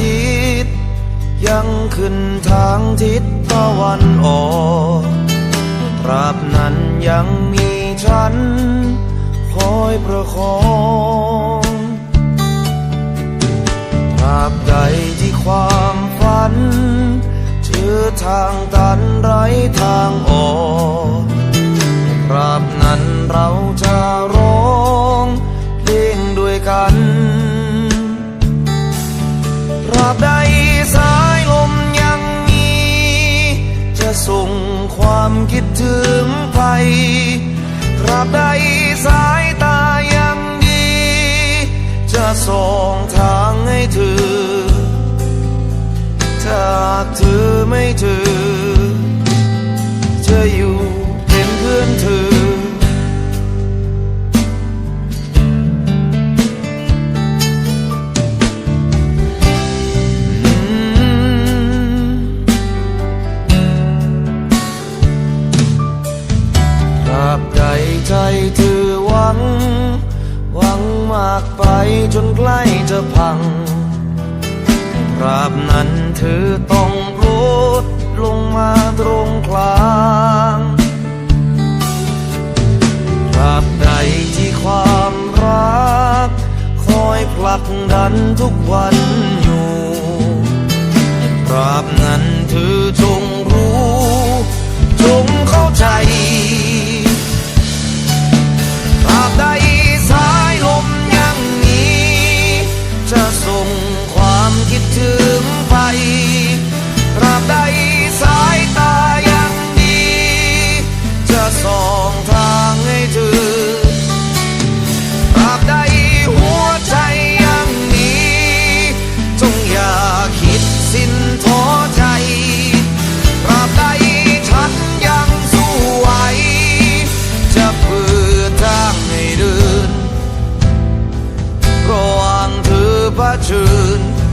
ทิตย์ ยังขึ้นทางทิศตะวันออกตราบนั้นยังมีฉัน คอยประคองตราบใดที่ความฝันเจอทางตันไร้ทางออกตราบนั้นเราจะร้องเพลงด้วยกัน บใดสายลมยังมี จะส่งความคิดถึงไปตราบใดสายตายังดี จะส่องทางให้เธอถ้าเธอไม่เจอ จนใกล้จะพังตราบนั้นเธอต้องโปรดลงมาตรงกลางตราบใดที่ความรัก คอยผลักดันทุกวันอยู่ตราบนั้นเธอจงรู้ จงเข้าใจ เ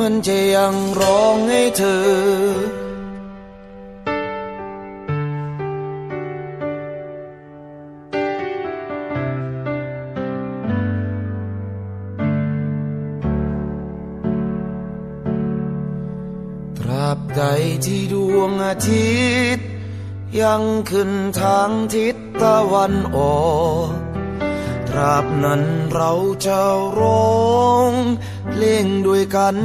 มันจะยังร้องให้เธอ ตราบใดที่ดวงอาทิตย์ ยังขึ้นทางทิศตะวันออก ตราบนั้นเราจะร้องเพลงด้วยกัน